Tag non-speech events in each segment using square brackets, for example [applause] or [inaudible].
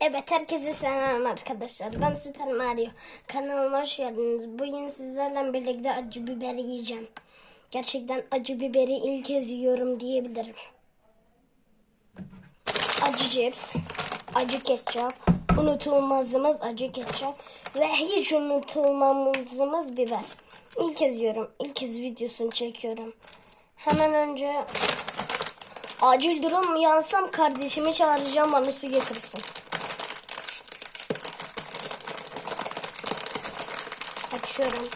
Evet herkese selam arkadaşlar. Ben Süper Mario. Kanalıma hoş geldiniz. Bugün sizlerle birlikte acı biber yiyeceğim. Gerçekten acı biberi ilk kez yiyorum diyebilirim. Acı cips, acı ketçap, unutulmazımız acı ketçap ve hiç unutulmamızımız biber. İlk kez yiyorum. İlk kez videosunu çekiyorum. Hemen önce acil durum yansam kardeşimi çağıracağım bana su getirsin. Açıyorum.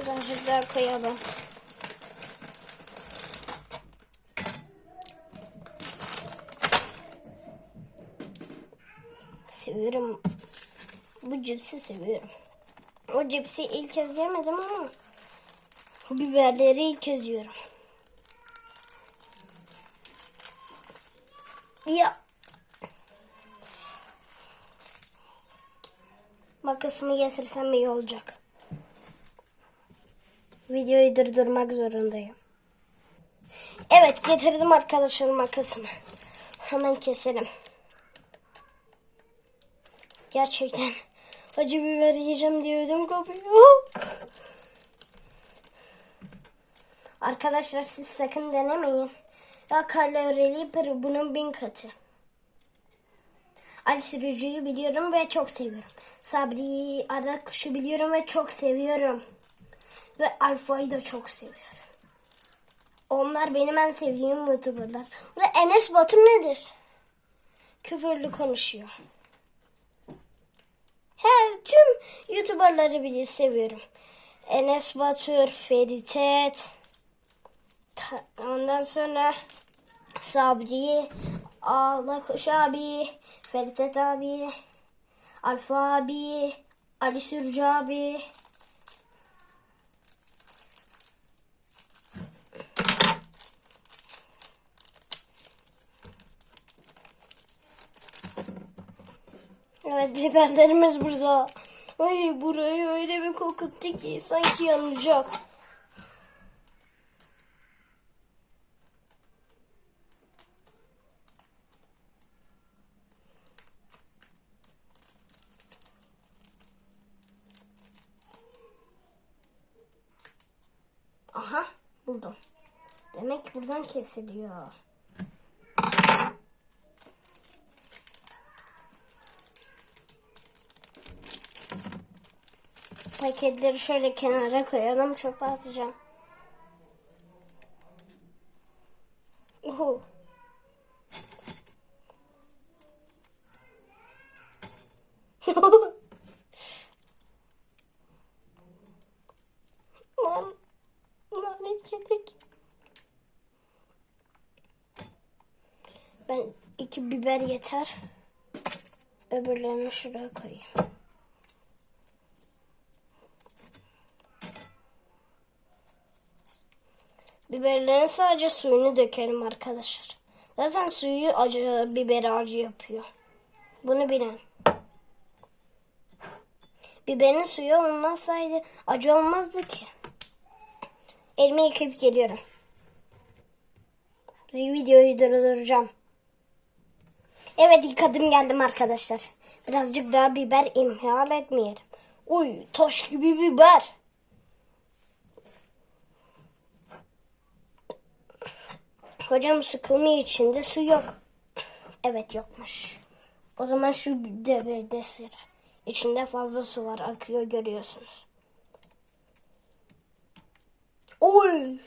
Birazcık daha koyalım. Seviyorum. Bu cipsi seviyorum. O cipsi ilk kez yemedim ama biberleri ilk kez yiyorum. Ya. Makasımı getirsem iyi olacak. Videoyu durdurmak zorundayım. Evet getirdim arkadaşlar makasımı. Hemen keselim. Gerçekten [laughs] acı biber yiyeceğim diye ödüm kopuyor. Arkadaşlar siz sakın denemeyin. Ya kalorili bunun bin katı. Ali Sürücü'yü biliyorum ve çok seviyorum. Sabri Arda Kuş'u biliyorum ve çok seviyorum. Ve Alfa'yı da çok seviyorum. Onlar benim en sevdiğim youtuberlar. Ve Enes Batur nedir? Küfürlü konuşuyor. Her tüm youtuberları bile seviyorum. Enes Batur, Feritet, ondan sonra Sabri, Ağla Kuş abi, Feritet abi, Alfa abi, Ali Sürücü abi. Evet biberlerimiz burada. Ay burayı öyle bir kokuttu ki sanki yanacak. Aha buldum. Demek buradan kesiliyor. Paketleri şöyle kenara koyalım. Çöpe atacağım. Biber yeter. Öbürlerini şuraya koyayım. Biberlerin sadece suyunu dökelim arkadaşlar. Zaten suyu acı, biberi acı yapıyor. Bunu bilen. Biberin suyu olmazsaydı acı olmazdı ki. Elimi yıkayıp geliyorum. Videoyu durduracağım. Evet yıkadım geldim arkadaşlar. Birazcık daha biber imhal etmeyelim. Uy taş gibi biber. Hocam sıkılmıyor içinde su yok. Evet yokmuş. O zaman şu debede sıra. İçinde fazla su var akıyor görüyorsunuz. Oy!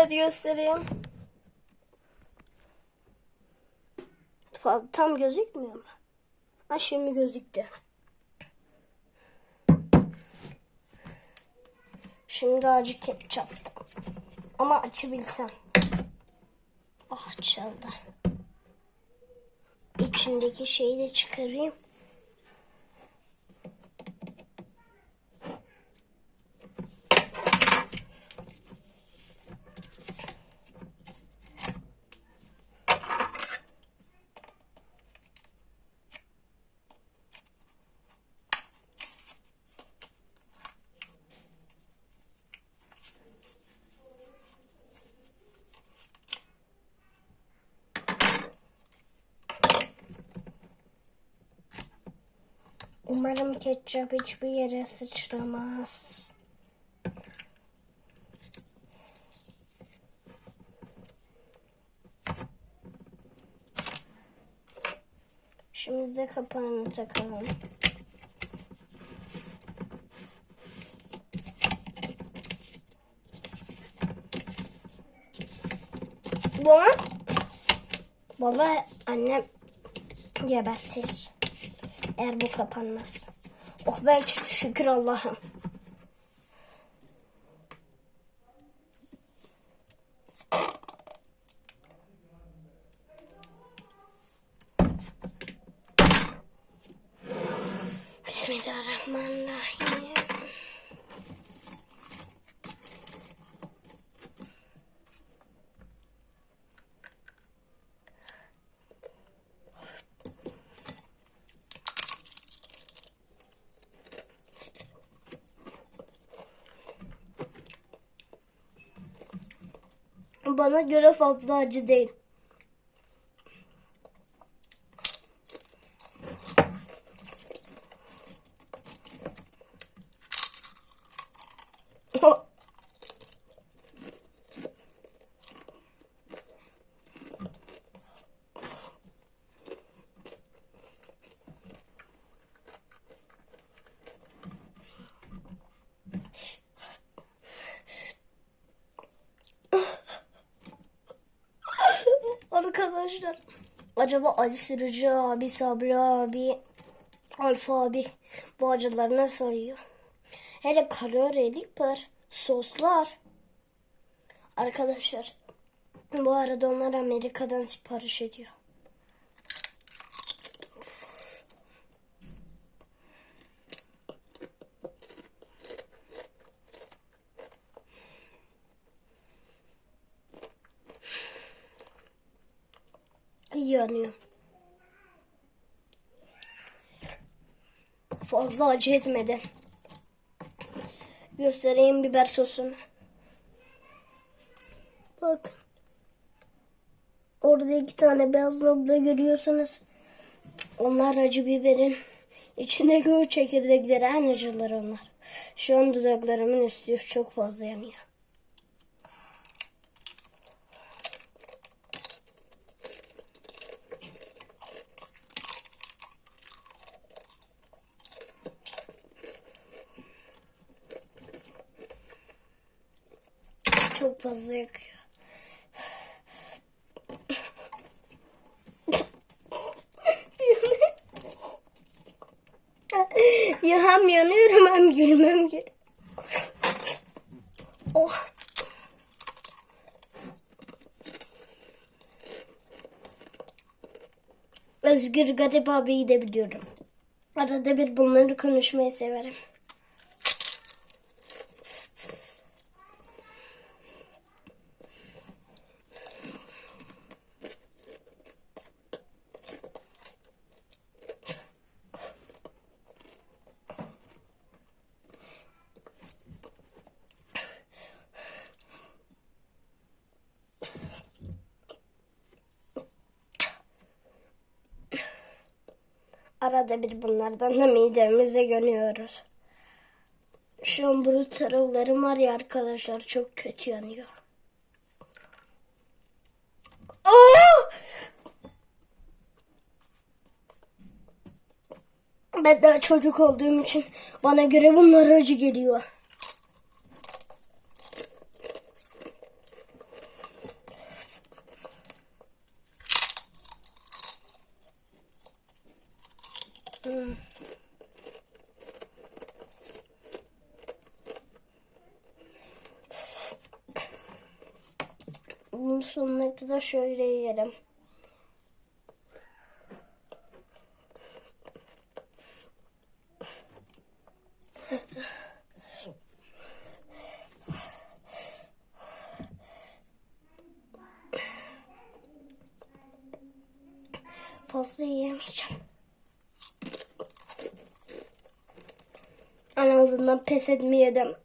Evet göstereyim. Tam gözükmüyor mu? Ha şimdi gözüktü. Şimdi acı ketçap. Ama açabilsem. Ah açıldı. İçindeki şeyi de çıkarayım. Umarım ketçap hiçbir yere sıçramaz. Şimdi de kapağını takalım. An Vallahi annem gebertir. Eğer bu kapanmaz. Oh be şükür Allah'ım. Bana göre fazla acı değil. Arkadaşlar [laughs] acaba Ali Sürücü abi, Sabri abi, Alfa abi bu acıları nasıl yiyor? Hele kalorili var, soslar. Arkadaşlar bu arada onlar Amerika'dan sipariş ediyor. Yanıyor. Fazla acı etmedi. Göstereyim biber sosunu. Bak. Orada iki tane beyaz nokta görüyorsunuz. Onlar acı biberin içindeki o çekirdekleri en acıları onlar. Şu an dudaklarımın üstü çok fazla yanıyor. Fazla yakıyor. ya hem yanıyorum hem gülmem geliyor. Oh. Özgür Garip abiyi de biliyorum. Arada bir bunları konuşmayı severim. Arada bir bunlardan da midemize gömüyoruz. Şu an bu taraflarım var ya arkadaşlar çok kötü yanıyor. Aa! Ben daha çocuk olduğum için bana göre bunlar acı geliyor. Hmm. Bunun sonuna kadar şöyle yiyelim. Fazla yiyemeyeceğim. En azından pes etmeyelim.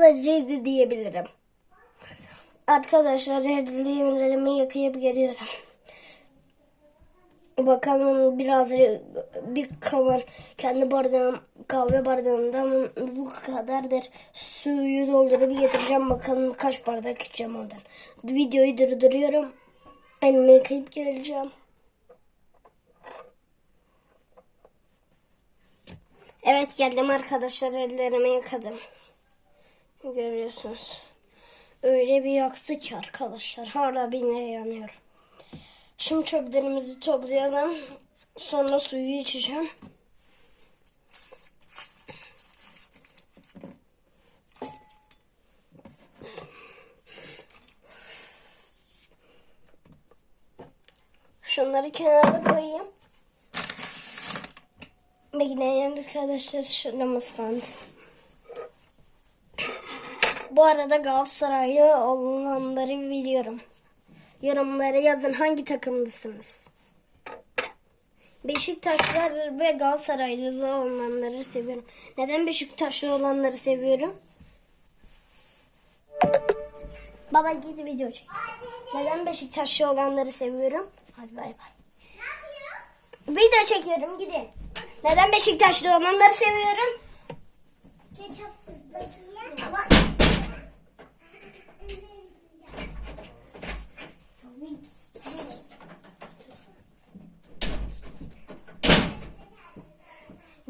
Biraz acıydı diyebilirim. Arkadaşlar ellerimi yıkayıp geliyorum. Bakalım biraz bir kavan kendi bardağım kahve bardağımdan bu kadardır. Suyu doldurup getireceğim. Bakalım kaç bardak içeceğim ondan. Videoyu durduruyorum. Elimi yıkayıp geleceğim. Evet geldim arkadaşlar ellerimi yıkadım. Görüyorsunuz. Öyle bir yaksı ki arkadaşlar. Hala bine yanıyor. Şimdi çöplerimizi toplayalım. Sonra suyu içeceğim. Şunları kenara koyayım. Bekleyin arkadaşlar şuram ıslandı. Bu arada Galatasaraylı olanları biliyorum. Yorumlara yazın hangi takımlısınız? Beşiktaşlar ve Galatasaraylı olanları seviyorum. Neden Beşiktaşlı olanları seviyorum? Baba git video çek. Neden Beşiktaşlı olanları seviyorum? Hadi bay bay. Video çekiyorum gidin. Neden Beşiktaşlı olanları seviyorum?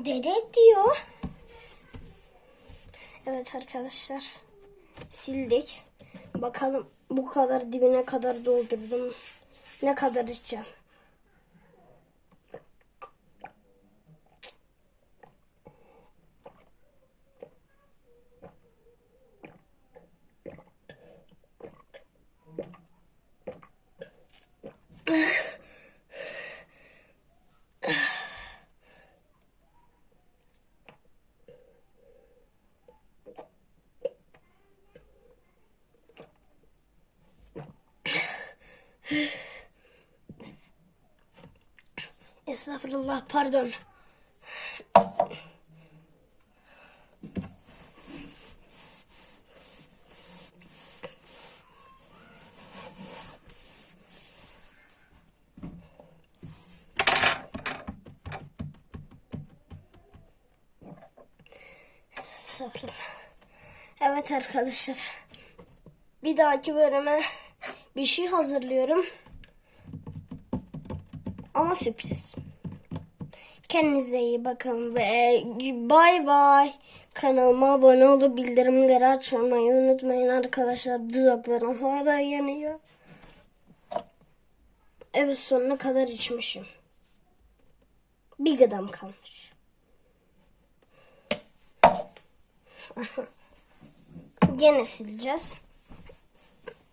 Deli diyor. Evet arkadaşlar. Sildik. Bakalım bu kadar dibine kadar doldurdum. Ne kadar içeceğim. Estağfurullah pardon. Estağfurullah. Evet arkadaşlar. Bir dahaki bölüme bir şey hazırlıyorum. Ama sürpriz. Kendinize iyi bakın ve bay bay. Kanalıma abone olup bildirimleri açmayı unutmayın arkadaşlar. Dudaklarım hala yanıyor. Evet sonuna kadar içmişim. Bir gıdam kalmış. Gene sileceğiz.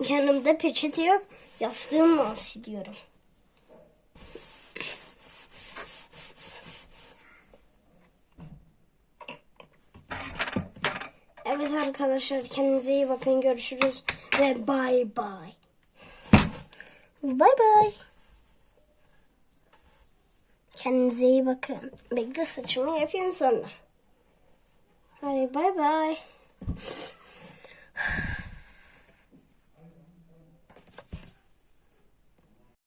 Yanımda peçete yok. Yastığımla siliyorum. Evet arkadaşlar kendinize iyi bakın. Görüşürüz ve bay bay. Bay bay. Kendinize iyi bakın. Bekle saçımı yapayım sonra. Hadi bay bay.